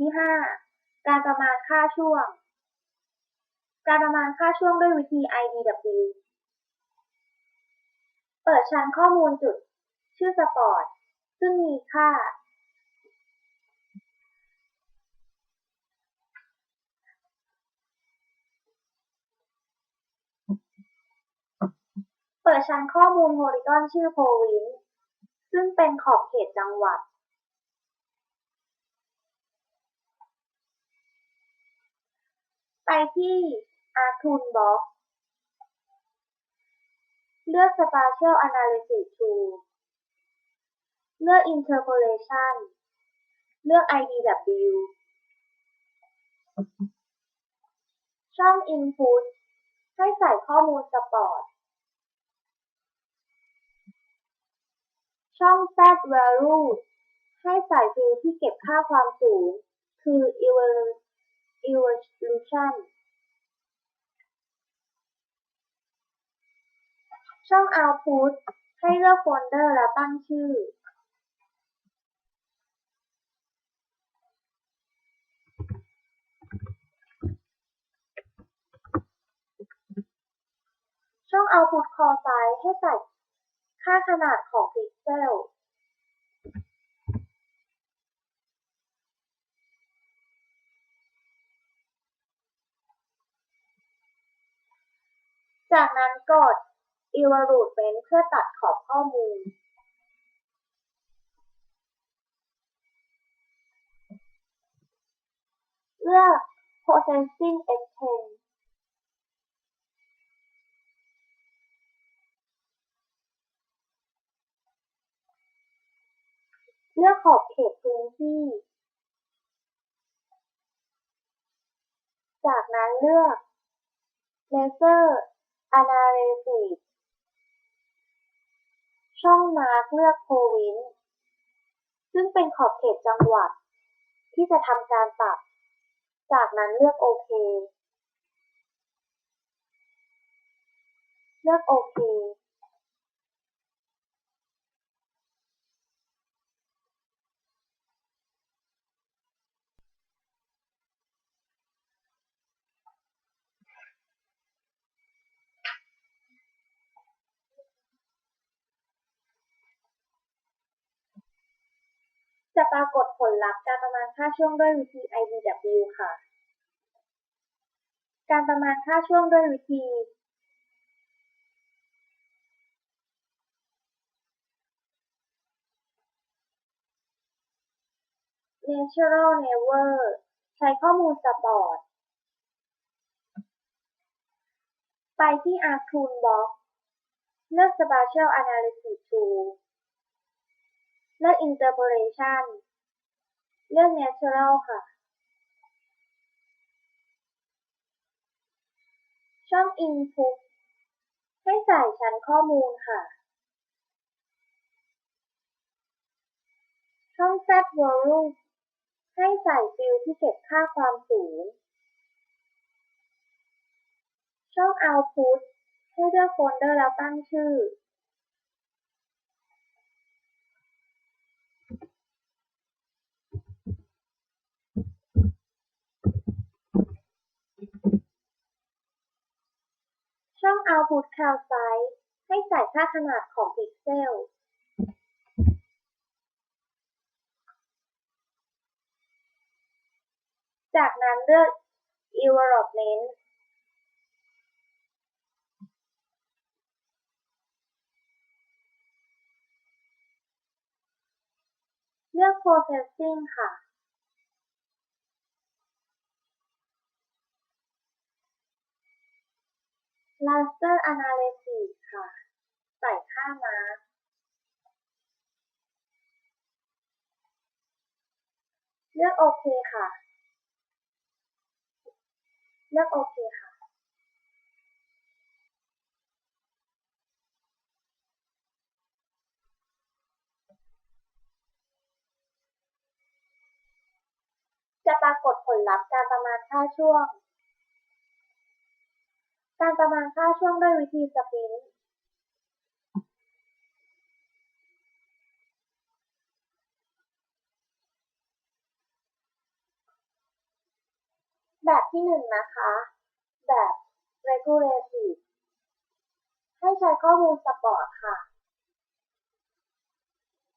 ที่ 5 การประมาณค่าช่วง การประมาณค่าช่วงด้วยวิธี IDW เปิดชั้นข้อมูลจุด ชื่อสปอร์ต ซึ่งมีค่า เปิดชั้นข้อมูลโพลีกอนชื่อโพวินซึ่งเป็นขอบเขตจังหวัด ไปที่ Artoon Box เลือก Spatial Analysis Tool เลือก Interpolation เลือก IDW ช่อง Input ให้ใส่ข้อมูลสปอร์ต ช่อง Set Value ให้ใส่ฟิลที่เก็บค่าความสูง คือ Evolution ช่อง Output ให้เลือกโฟลเดอร์แล้วตั้งชื่อ ช่อง Output Call Size ให้ใส่ค่าขนาดของพิกเซลจากนั้นกด Evaluate เพื่อตัดขอบข้อมูลเลือก Processing Extent เลือกขอบเขตพื้นที่ จากนั้นเลือก Laser Analysis ช่องมาร์กเลือก Province ซึ่งเป็นขอบเขตจังหวัด ที่จะทำการตัดจากนั้นเลือกโอเค เลือกโอเค จะปรากฏผลลัพธ์การประมาณค่าช่วงด้วยวิธี IDW ค่ะ การประมาณค่าช่วงด้วยวิธี Natural Neighbor ใช้ข้อมูลสปอร์ต ไปที่ Artoon Box เลือก Spatial Analysis Tool เลือก Interpolation เลือก Natural ค่ะ ช่อง Input ให้ใส่ชั้นข้อมูลค่ะ ช่อง Set Volume ให้ใส่ฟิลที่เก็บค่าความสูง ช่อง Output ให้เลือกโฟลเดอร์แล้วตั้งชื่อ ช่อง Output Cell Size ให้ใส่ค่าขนาดของพิกเซลจากนั้นเลือก Environment เลือก Processing ค่ะ Raster Analysis ค่ะ ใส่ค่ามาร์กเลือกโอเคค่ะ เลือกโอเคค่ะ จะปรากฏผลลัพธ์การประมาณค่าช่วง การประมาณค่าช่วงด้วยวิธีสปรินต์แบบที่หนึ่งนะคะ แบบ regulative ให้ใช้ข้อมูลสปอร์ตค่ะ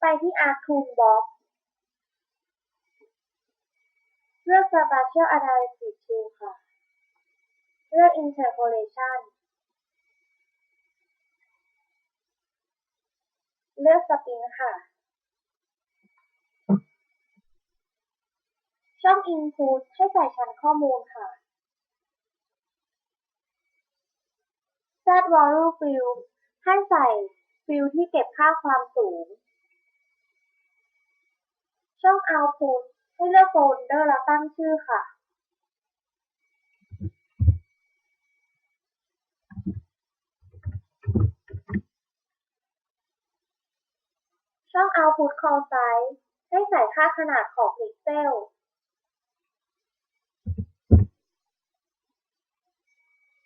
ไปที่ Arc Toolbox เลือก Spatial Analysis Tool ค่ะ เลือก Interpolation เลือก Spin ค่ะ ช่อง Input ให้ใส่ชั้นข้อมูลค่ะ Set Value Field ให้ใส่ฟิลด์ที่เก็บค่าความสูง ช่อง Output ให้เลือกโฟลเดอร์แล้วตั้งชื่อค่ะ ช่อง Output Call Size ให้ใส่ค่าขนาดของพิกเซล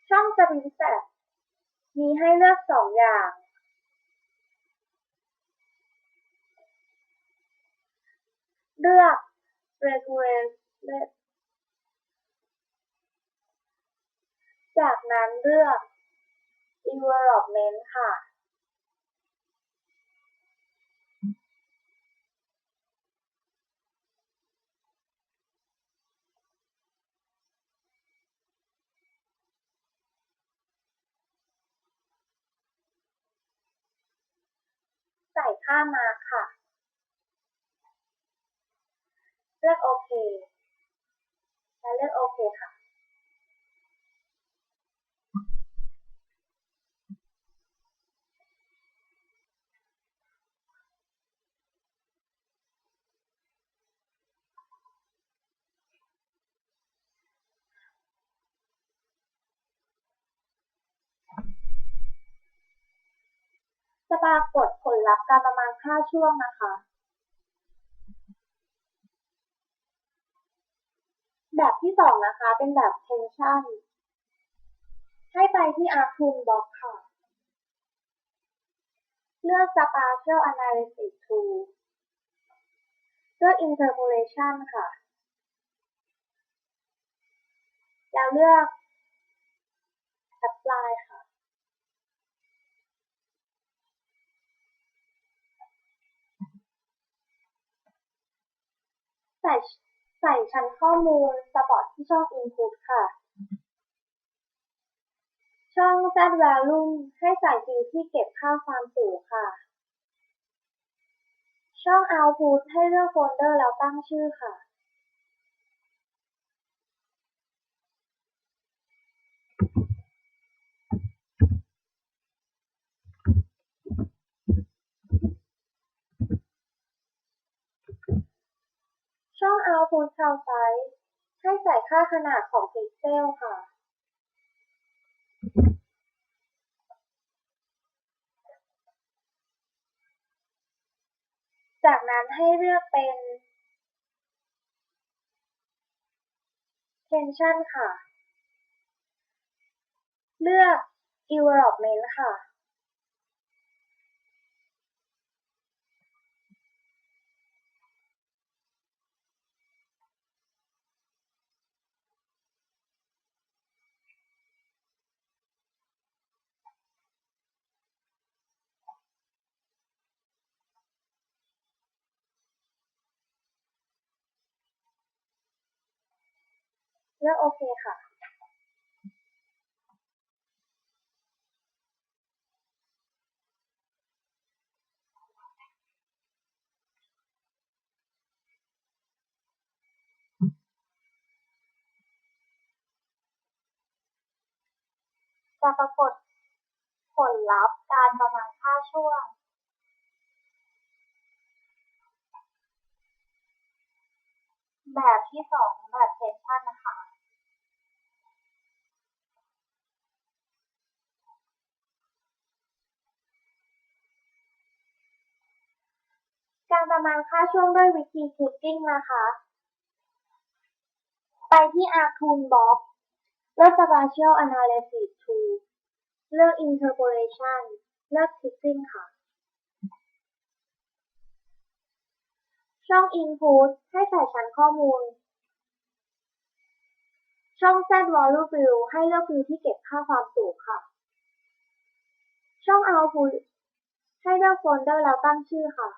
ช่อง Screen Set มีให้เลือกสองอย่าง เลือก Regulate จากนั้นเลือก Environment ค่ะ ค่ามาค่ะ เลือกโอเคและเลือกโอเคค่ะ จะปรากฏผลลัพธ์การประมาณค่าช่วงนะคะ แบบที่สองนะคะ เป็นแบบ tension ให้ไปที่ Arc Toolbox ค่ะ เลือก Spatial Analysis Tool เลือก Interpolation ค่ะ แล้วเลือก Apply ค่ะ ใส่ใส่ชั้นข้อมูลสปอร์ตที่ช่อง Input ค่ะ ช่อง Z Value ให้ใส่ฟิลที่เก็บค่าความสูงค่ะ ช่อง Output ให้เลือกโฟลเดอร์แล้วตั้งชื่อค่ะ ช่อง Output Cell Size ให้ใส่ค่าขนาดของพิกเซลค่ะ จากนั้นให้เลือกเป็น Tension ค่ะ เลือก Environment ค่ะ ลือกโอเคค่ะจะปรากฏผลลัพธ์การประมาณค่าช่วง แบบที่สองแบบ tension นะคะ การ ประมาณค่าช่วงด้วยวิธี clipping นะคะ ไปที่ Arc Toolbox เลือก Spatial Analysis Tool เลือก Interpolation เลือก clipping ค่ะ ช่อง Input ให้ใส่ชั้นข้อมูล ช่อง Z Volume View ให้เลือกวิวที่เก็บค่าความสูงค่ะ ช่อง Output ให้เลือกโฟลเดอร์แล้วตั้งชื่อค่ะ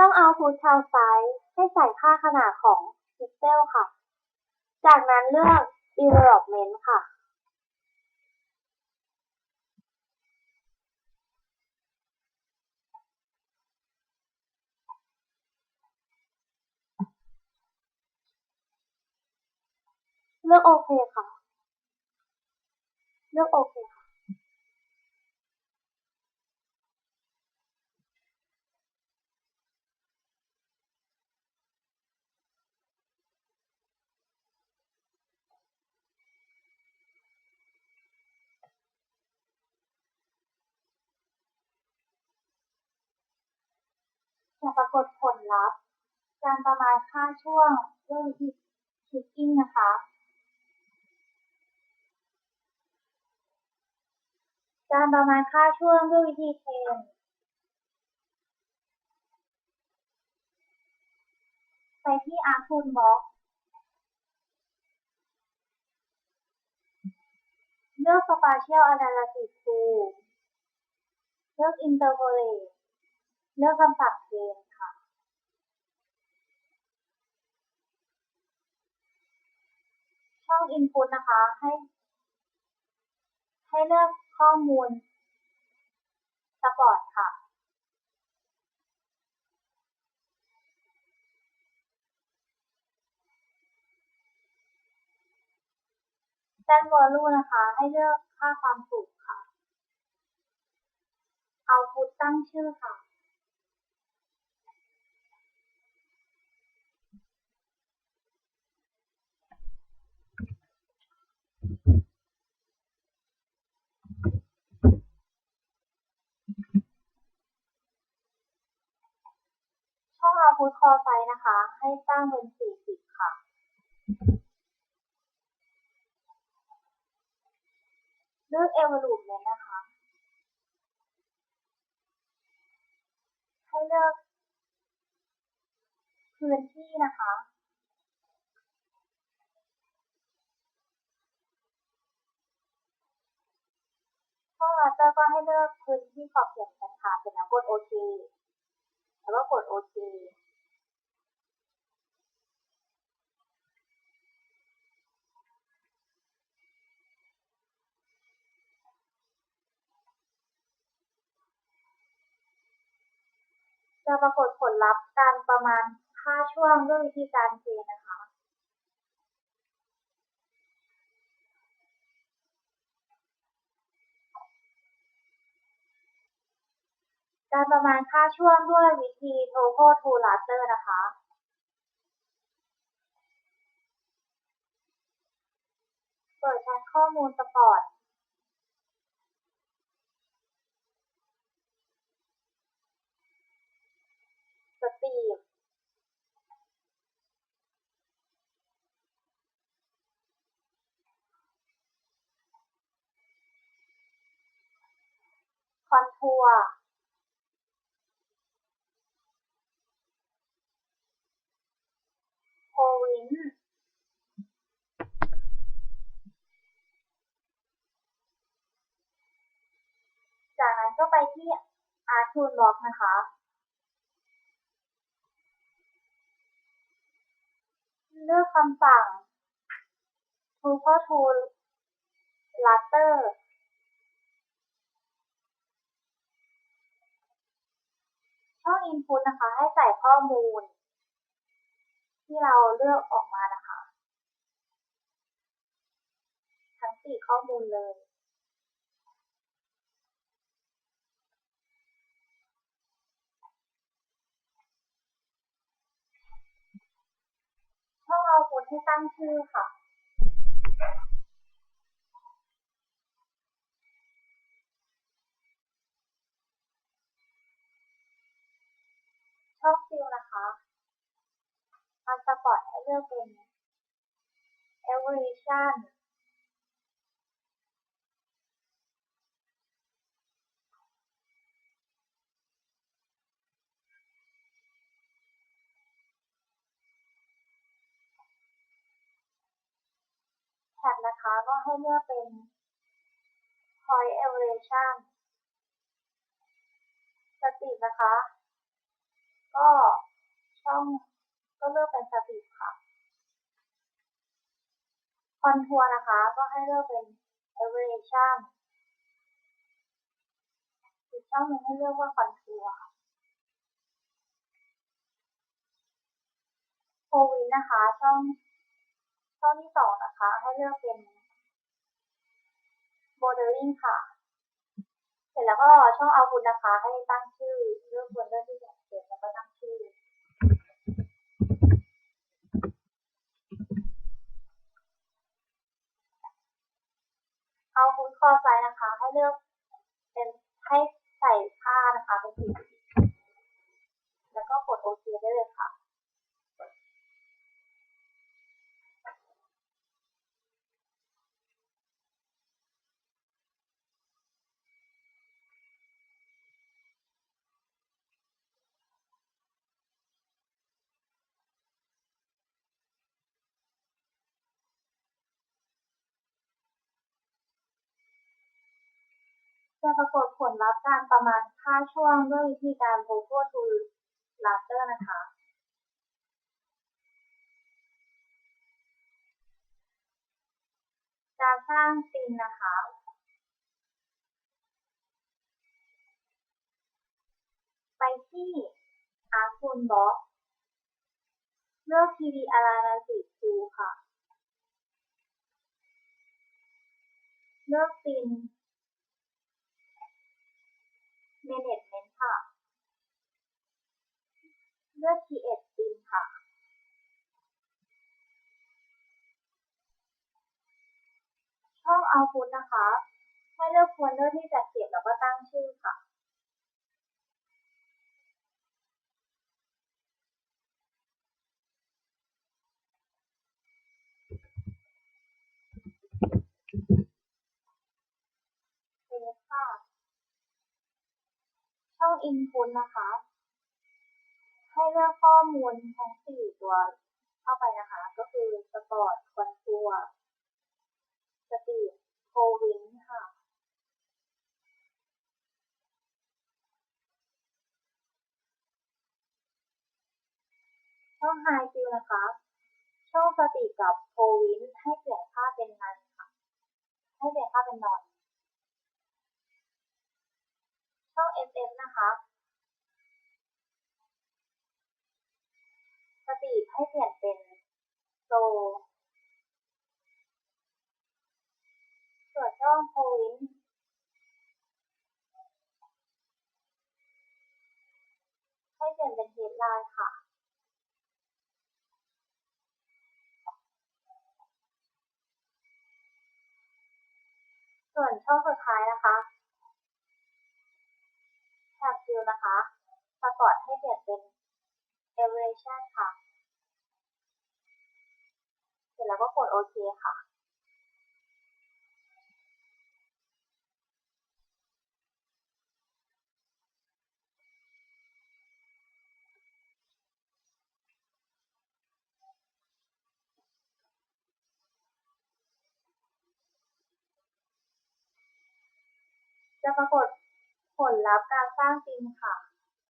ช่อง Output ทางซ้ายให้ใส่ค่าขนาดของพิกเซลค่ะ จากนั้นเลือก Envelopment ค่ะเลือกโอเคค่ะ เลือกโอเคค่ะ จะปรากฏผลลัพธ์ การประมาณค่าช่วงด้วยวิธีคิกกิ้งนะคะการประมาณค่าช่วงด้วยวิธีเทนไปที่ Arc Toolbox เลือก Spatial Analysis Tool เลือก Interpolate เลือกคำสั่งเทรนค่ะช่อง Input นะคะให้ให้เลือกข้อมูล Spot ค่ะ Set Volume นะคะ ให้เลือกค่าความสูงค่ะ Output ตั้งชื่อค่ะ ช่อง Output Call Size นะคะ ให้ตั้งเป็น40ค่ะ เลือก Envelopment นะคะ ให้เลือกพื้นที่นะคะช่อง Raster ก็ให้เลือกพื้นที่ขอบเขตกันค่ะเสร็จแล้วกดโอเค แล้วก็กดโอเคจะปรากฏผลลัพธ์การประมาณค่าช่วงด้วยวิธีการเทรนนะคะ การประมาณค่าช่วงด้วยวิธี Topo to Raster นะคะเปิดแชทข้อมูลสปอร์ตสตรีมคอนทัวร์ โควิน ก็ไปที่ Art Toolbox นะคะ เลือกคำสั่ง Tuple Tool Raster ช่อง Input นะคะ ให้ใส่ข้อมูล ที่เราเลือกออกมานะคะ ทั้ง4ข้อมูลเลย ช่อง Output ให้ตั้งชื่อค่ะช่องฟิลนะคะมันสปอร์ตให้เลือกเป็น evolution แท็บนะคะ ก็ให้เลือกเป็น point elevation สตรีทนะคะ ก็ช่องก็เลือกเป็นสตรีทค่ะ คอนทัวร์นะคะ ก็ให้เลือกเป็น elevation อีกช่องหนึ่งให้เลือกว่าคอนทัวร์ค่ะโควินนะคะ ช่อง ช่องที่สองนะคะ ให้เลือกเป็น bordering ค่ะ เสร็จแล้วก็ช่องเอาคุณนะคะ ให้ตั้งชื่อเลือกบนเลือกที่อยากเขียนแล้วก็ตั้งชื่อ เอาคุณคอไซนะคะ ให้เลือกเป็นให้ใส่ผ้านะคะเป็นสีแล้วก็กดโอเคได้เลยค่ะ จะปรากฏผลลัพธ์การประมาณค่าช่วงด้วยวิธีการ Pogo to Raster นะคะ การสร้างซีนนะคะ ไปที่ Art Toolbox เลือก TV Analysis Tool ค่ะ เลือกซีน Management ค่ะ เลือก Create Scene ค่ะช่อง Output นะคะให้เลือกโฟลเดอร์ที่จะเก็บแล้วก็ตั้งชื่อค่ะเซฟค่ะ ช่อง Input นะคะ ให้เลือกข้อมูลทั้งสี่ตัวเข้าไปนะคะ ก็คือ Sport Contour Speed Province ค่ะช่อง High Field นะคะ ช่องสติกับ Province ให้เปลี่ยนค่าเป็นนันค่ะ ให้เปลี่ยนค่าเป็นนอน ช่อง FM นะคะสตรีทให้เปลี่ยนเป็นโซส่วนช่องโพวินให้เปลี่ยนเป็นเฮดไลน์ค่ะส่วนช่องสุดท้ายนะคะแท็บฟิล นะคะสปอร์ตให้เปลี่ยนเป็น elevation ค่ะ เสร็จแล้วก็กดโอเคค่ะ จะปรากฏ ผลลัพธ์การสร้างซีมค่ะ